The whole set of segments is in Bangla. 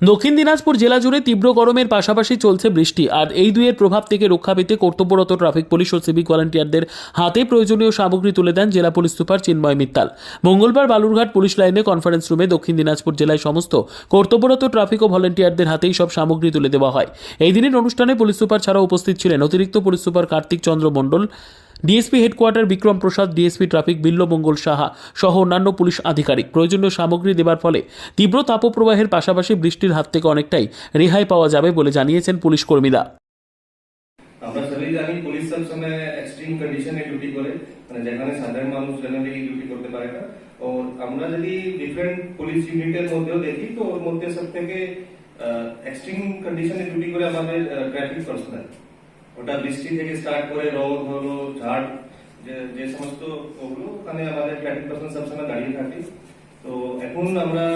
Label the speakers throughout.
Speaker 1: দক্ষিণ দিনাজপুর জেলা জুড়ে তীব্র গরমের পাশাপাশি চলছে বৃষ্টি, আর এই দুইয়ের প্রভাব থেকে রক্ষা পেতে কর্তব্যরত ট্রাফিক পুলিশ ও সিভিক ভলান্টিয়ারদের হাতে প্রয়োজনীয় সামগ্রী তুলে দেন জেলা পুলিশ সুপার চিন্ময় মিত্তাল। মঙ্গলবার বালুরঘাট পুলিশ লাইনে কনফারেন্স রুমে দক্ষিণ দিনাজপুর জেলায় সমস্ত কর্তব্যরত ট্রাফিক ও ভলান্টিয়ারদের হাতেই সব সামগ্রী তুলে দেওয়া হয়। এই দিনের অনুষ্ঠানে পুলিশ সুপার ছাড়াও উপস্থিত ছিলেন অতিরিক্ত police super Kartik Chandra Mondal DSP headquarter Bikram Prasad, DSP traffic Bilwamangal Saha সহ অন্যান্য পুলিশ আধিকারিক। প্রয়োজনীয় সামগ্রী দেবার ফলে তীব্র তাপপ্রবাহের পাশাপাশি বৃষ্টির হাত থেকে অনেকটাই রেহাই পাওয়া যাবে বলে জানিয়েছেন পুলিশ কর্মীরা।
Speaker 2: আমরা সবাই জানি পুলিশ সব সময় এক্সট্রিম কন্ডিশনে ডিউটি করে মানে যেখানে সাধারণ মানুষ জেনারেলি ডিউটি করতে পারে না। ও আমরা যদি ডিফারেন্ট পুলিশ ইউনিটের মধ্যেও দেখি, তো ওর মধ্যে সব থেকে এক্সট্রিম কন্ডিশনে ডিউটি করে আমাদের ট্রাফিক পার্সোনাল ওটা বৃষ্টি থেকে স্টার্ট করে রোদ হলো ঝাড় যে সমস্ত ওগুলো ওখানে আমাদের ট্রাফিক পার্সোনাল সবসময় দাঁড়িয়ে থাকে। তো এখন আমরা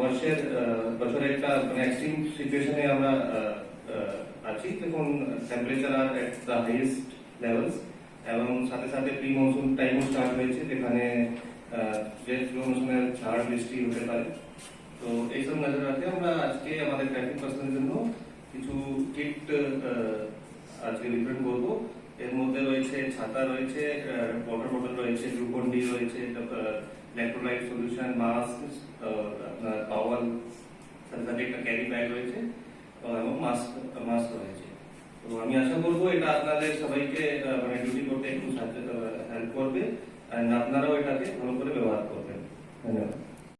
Speaker 2: বর্ষের আহ, বছরের একটা মানে এক্সট্রিম সিচুয়েশনে আমরা আছি। এখন টেম্পারেচার আর এট হাইয়েস্ট লেভেলস এবং সাথে সাথে প্রি মনসুন টাইমও স্টার্ট হয়েছে যেখানে যে মৌসুমে ঝাড় বৃষ্টি হতে পারে। তো এইসব নজর রাখতে আমরা আজকে আমাদের ট্রাফিক পার্সনের জন্য কিছু কিট আজকে বিতরণ করব। এর মধ্যে রয়েছে ছাতা রয়েছে ওয়াটার বটল রয়েছে গ্লুকন ডি রয়েছে ইলেকট্রোলাইট সলিউশন মাস্ক আপনার পাওয়াল সাথে একটা ক্যারি ব্যাগ রয়েছে এবং মাস্ক মাস্ক রয়েছে। তো আমি আশা করব এটা আপনাদের সবাইকে মানে ডিউটি করতে একটু সাহায্য হেল্প করবে। আর আপনারাও এটাকে ভালো করে ব্যবহার করবেন। ধন্যবাদ।